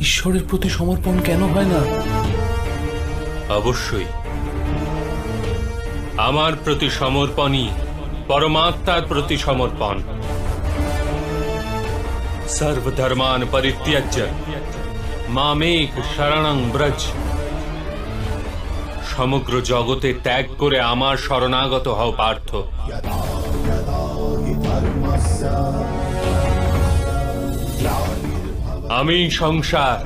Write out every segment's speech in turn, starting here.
ঈশ্বরের প্রতি সমর্পণ কেন হয় না? অবশ্যই। আমার প্রতি সমর্পণই পরমাত্মার প্রতি সমর্পণ। সর্বধর্মান পরিত্যাজ্য। মামেক শরণং ব্রজ। সমগ্র জগতে ত্যাগ করে আমার শরণাগত হও পার্থ। আমি সংসার।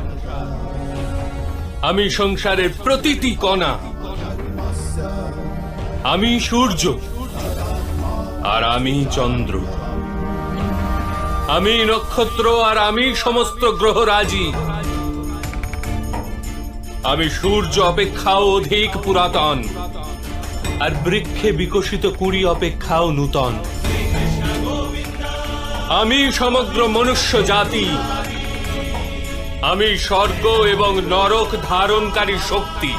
আমি সংসারের প্রতিটি কণা। আমি সূর্য আর আমি চন্দ্র। আমি নক্ষত্র আর আমি সমস্ত গ্রহরাজি আমি সূর্য অপেক্ষাও অধিক পুরাতন আর বৃক্ষে বিকশিত কুড়ি অপেক্ষাও নূতন। আমি সমগ্র মনুষ্য জাতি আমি স্বর্গ এবং নরক ধারণকারী শক্তি।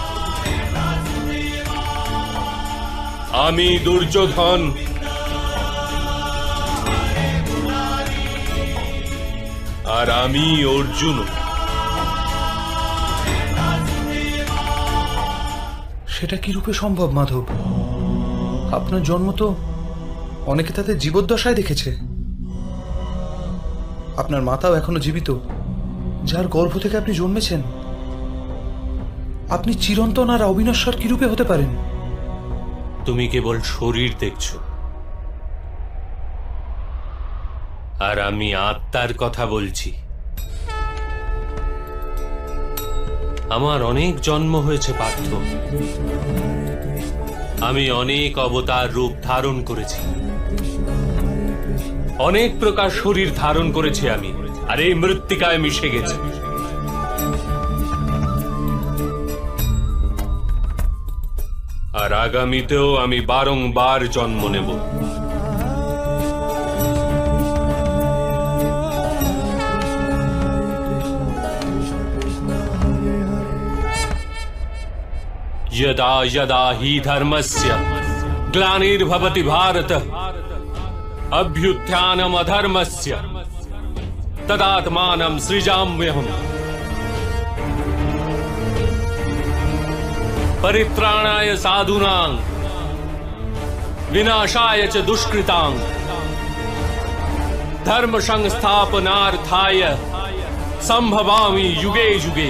আমি দুর্যোধন। আর আমি অর্জুন। সেটা কি রূপে সম্ভব, মাধব? আপনার জন্ম তো অনেকে তাদের জীবদ্দশায় দেখেছে। আপনার মাতাও এখনও জীবিত। যার গর্ভ থেকে আপনি জন্মেছেন, আপনি চিরন্তন আর অবিনশ্বর কি রূপে হতে পারেন? তুমি কেবল শরীর দেখছ। আর আমি আত্মার কথা বলছি। আমার অনেক জন্ম হয়েছে পার্থ। আমি অনেক অবতার রূপ ধারণ করেছি। অনেক প্রকার শরীর ধারণ করেছি আমি। আর এই মৃত্তিকায় মিশে গেছে আর আগামীতেও আমি বারংবার জন্ম নেব यदा यदा हि धर्मस्य ग्लानिर्भवति भारत अभ्युत्थानम् તદાત્માનમ સૃજામ્યહમ પરિત્રાણાય સાધુનાં વિનાશાય ચ દુષ્કૃતાં ધર્મ સંસ્થાપનાર્થાય સંભવામી યુગે યુગે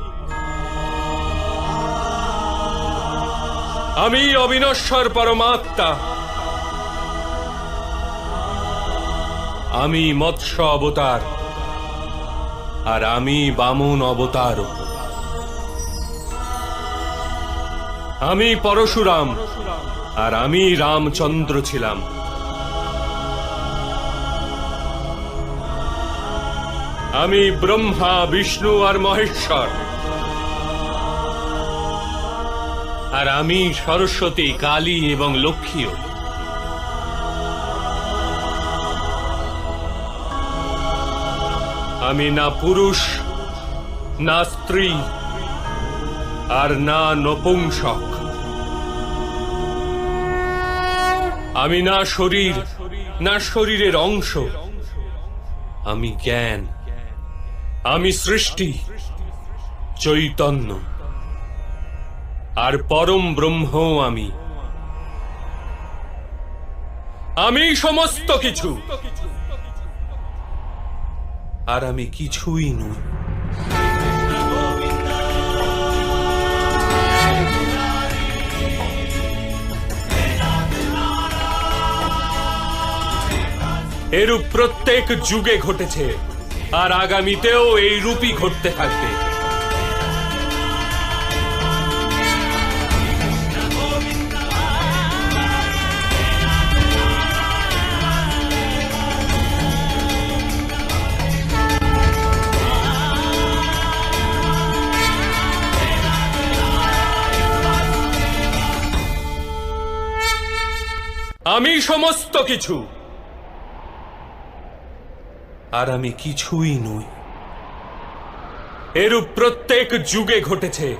আমি অবিনশ্বর পরমাত্মা। আমি মৎস্য অবতার আর আমি বামন অবতার। আমি পরশুরাম আর আমি রামচন্দ্র ছিলাম। আমি ব্রহ্মা, বিষ্ণু আর মহেশ্বর। আর আমি সরস্বতী, কালী এবং লক্ষ্মীও। আমি না পুরুষ, না স্ত্রী, আর না নপুংসক। আমি না শরীর, না শরীরের অংশ। আমি জ্ঞান। আমি সৃষ্টি, চৈতন্য। আর পরম ব্রহ্ম আমি। আমি সমস্ত কিছু। আর আমি কিছুই নই। এরূপ প্রত্যেক যুগে ঘটেছে, আর আগামীতেও এই রূপই ঘটতে থাকবে। আমি সমস্ত কিছু। আর আমি কিছুই নই। এরূপ প্রত্যেক যুগে ঘটেছে,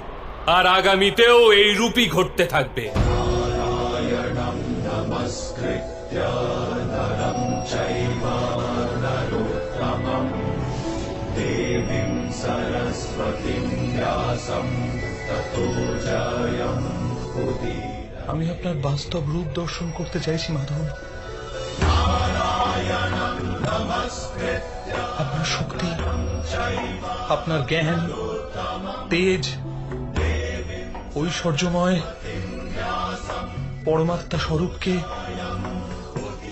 আর আগামীতেও এই রূপই ঘটতে থাকবে। আমি আপনার বাস্তব রূপ দর্শন করতে চাইছি মাধব আপনার শক্তি, আপনার জ্ঞান, তেজ, ঐশ্বর্যময়, পরমাত্মা স্বরূপকে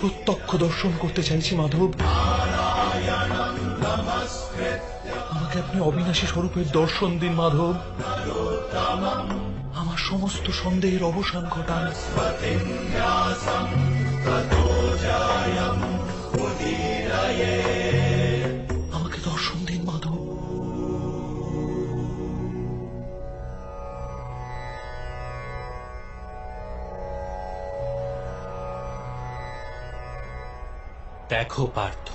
প্রত্যক্ষ দর্শন করতে চাইছি, মাধব। আমাকে আপনি অবিনাশী স্বরূপের দর্শন দিন, মাধব। আমার সমস্ত সন্দেহের অবসান ঘটান। আমাকে দর্শন দিন মাধব দেখো পার্থ।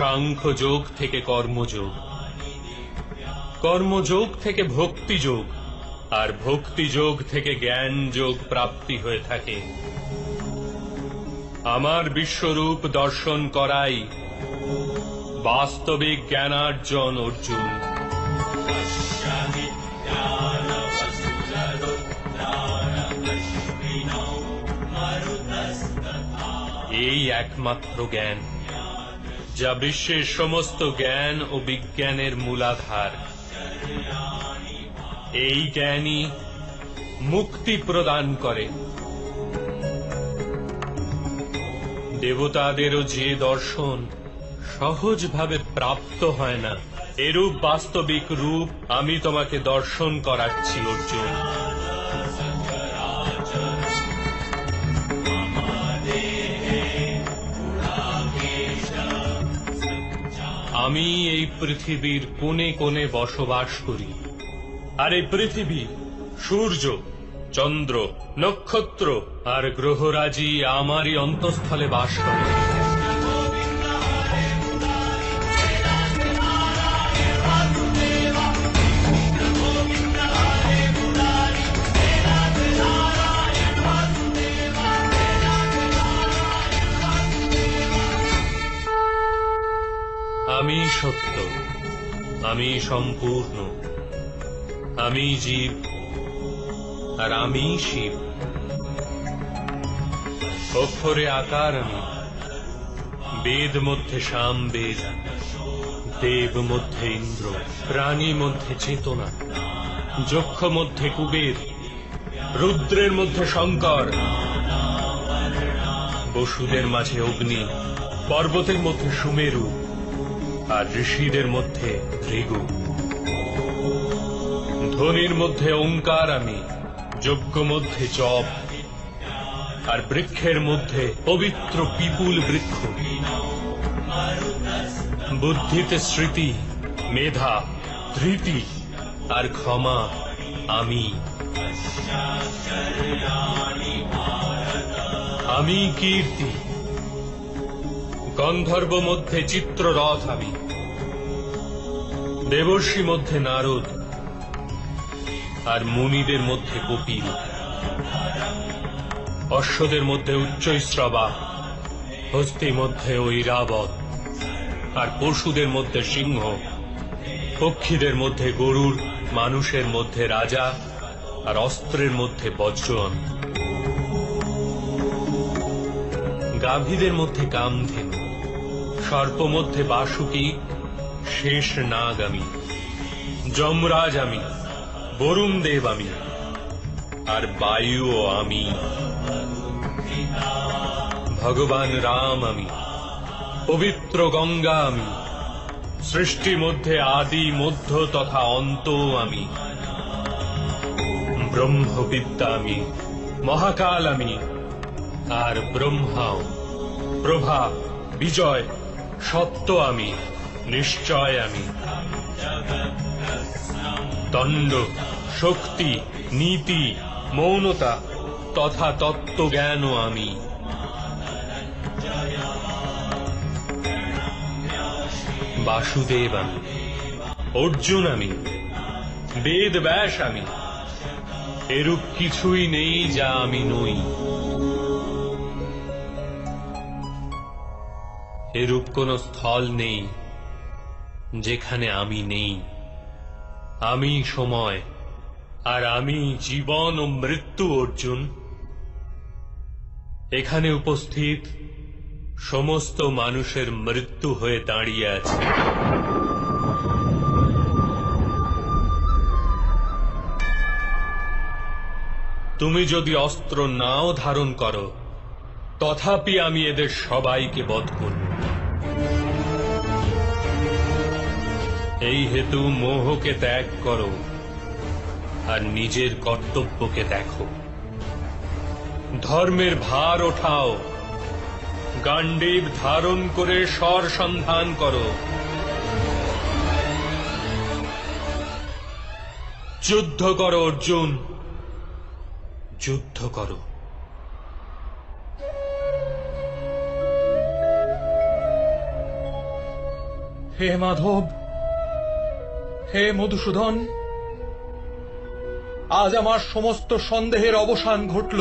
সাংখ্য যোগ থেকে কর্মযোগ। কর্মযোগ থেকে ভক্তি যোগ আর ভক্তি যোগ থেকে জ্ঞান যোগ প্রাপ্তি হয়ে থাকে। আমার বিশ্বরূপ দর্শন করাই বাস্তবিক জ্ঞানার্জন অর্জুন। এই একমাত্র জ্ঞান। যা বিশ্বের সমস্ত জ্ঞান ও বিজ্ঞানের মূলাধার। এই জ্ঞানই মুক্তি প্রদান করে। দেবতাদেরও যে দর্শন সহজভাবে প্রাপ্ত হয় না, এরূপ বাস্তবিক রূপ আমি তোমাকে দর্শন করাচ্ছি, অর্জুন। আমি এই পৃথিবীর কোণে কোণে বসবাস করি। আর এই পৃথিবী সূর্য, চন্দ্র, নক্ষত্র আর গ্রহরাজি আমারই অন্তঃস্থলে বাস করে। আমি সত্য আমি সম্পূর্ণ আমি জীব, আর আমি শিব। অক্ষরে আকার আমি, বেদ মধ্যে সাম বেদ, দেব মধ্যে ইন্দ্র, প্রাণী মধ্যে চেতনা, যক্ষ মধ্যে কুবের, রুদ্রের মধ্যে শঙ্কর, বসুদের মাঝে অগ্নি, পর্বতের মধ্যে সুমেরু আর ঋষিদের মধ্যে ভৃগু। ধ্বনির মধ্যে ওঙ্কার আমি, যজ্ঞ মধ্যে জপ, আর বৃক্ষের মধ্যে পবিত্র পিপুল বৃক্ষ। বুদ্ধিতে স্মৃতি, মেধা, ধৃতি, আর ক্ষমা আমি। আমি কীর্তি গন্ধর্ব মধ্যে চিত্ররথ আমি। দেবর্ষি মধ্যে নারদ। আর মুনিদের মধ্যে কপিল। অশ্বদের মধ্যে উচ্চৈশ্রবা হস্তি মধ্যে ঐরাবত। আর পশুদের মধ্যে সিংহ। পক্ষীদের মধ্যে গরুর, মানুষের মধ্যে রাজা, আর অস্ত্রের মধ্যে বজ্রন। গাভীদের মধ্যে কামধেনু। সর্প মধ্যে বাসুকি, শেষ নাগ আমি। যমরাজ আমি, বরুণ দেব আমি, আর বায়ুও আমি। ভগবান রাম আমি, পবিত্র গঙ্গা আমি, সৃষ্টি মধ্যে আদি, মধ্য তথা অন্ত আমি। ব্রহ্মবিদ্যা আমি, মহাকাল আমি, আর ব্রহ্মাও, প্রভা, বিজয় সত্য আমি, নিশ্চয় আমি। দণ্ড, শক্তি, নীতি, মৌনতা তথা তত্ত্বজ্ঞানও আমি। বাসুদেব আমি, অর্জুন আমি বেদ ব্যাস আমি। এরূপ কিছুই নেই যা আমি নই। এরূপ কোন স্থল নেই যেখানে আমি নেই। আমি সময় আর আমি জীবন ও মৃত্যু অর্জুন। এখানে উপস্থিত সমস্ত মানুষের মৃত্যু হয়ে দাঁড়িয়ে আছে। তুমি যদি অস্ত্র নাও ধারণ করো, তথাপি আমি এদের সবাইকে বধ করব। এই হেতু মোহকে ত্যাগ করো আর নিজের কর্তব্যকে দেখো। ধর্মের ভার ওঠাও। গান্ডীব ধারণ করে স্বর সন্ধান করো। যুদ্ধ করো, অর্জুন। যুদ্ধ করো। হে মাধব হে মধুসূদন আজ আমার সমস্ত সন্দেহের অবসান ঘটল।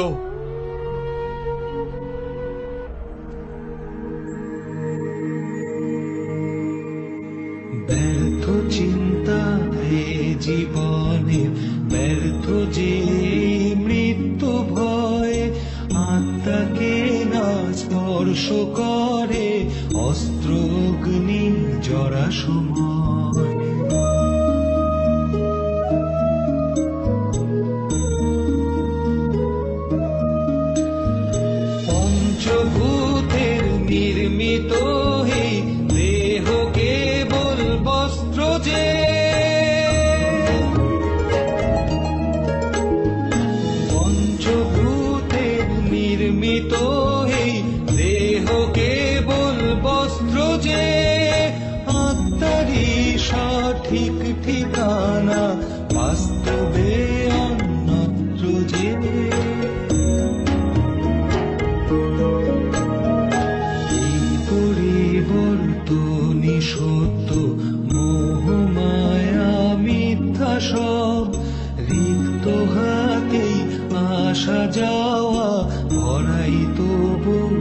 আসা যাওয়া ভরাই তবু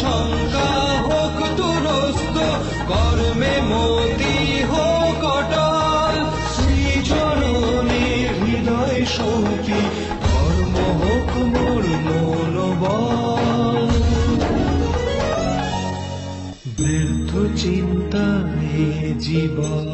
শঙ্কা হোক দুরস্ত, কর্মে মতি হোক অটল। শ্রীচরণে হৃদয় সৌখী, কর্ম হোক মোর মনোবল। ব্যর্থ চিন্তা হে জীবনে